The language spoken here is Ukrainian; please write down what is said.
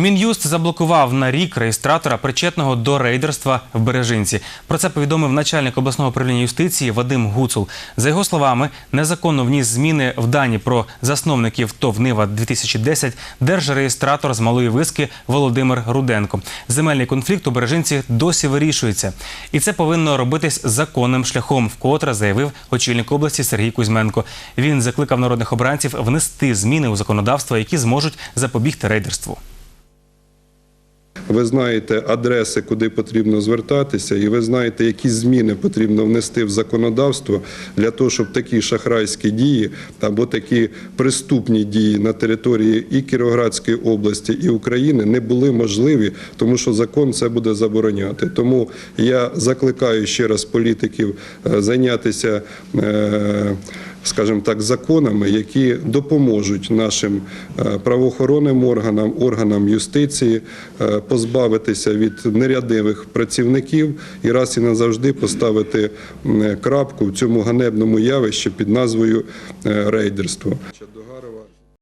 Мін'юст заблокував на рік реєстратора, причетного до рейдерства в Бережинці. Про це повідомив начальник обласного управління юстиції Вадим Гуцул. За його словами, незаконно вніс зміни в дані про засновників ТОВ Нива 2010 держреєстратор з малої виски Володимир Руденко. Земельний конфлікт у Бережинці досі вирішується, і це повинно робитись законним шляхом, вкотре заявив очільник області Сергій Кузьменко. Він закликав народних обранців внести зміни у законодавство, які зможуть запобігти рейдерству. Ви знаєте адреси, куди потрібно звертатися, і ви знаєте, які зміни потрібно внести в законодавство для того, щоб такі шахрайські дії або такі преступні дії на території і Кіровоградської області, і України не були можливі, тому що закон це буде забороняти. Тому я закликаю ще раз політиків е, зайнятися. Скажімо так, законами, які допоможуть нашим е, правоохоронним органам, органам юстиції е, позбавитися від нерядивих працівників і раз і назавжди поставити крапку в цьому ганебному явищі під назвою е, рейдерство.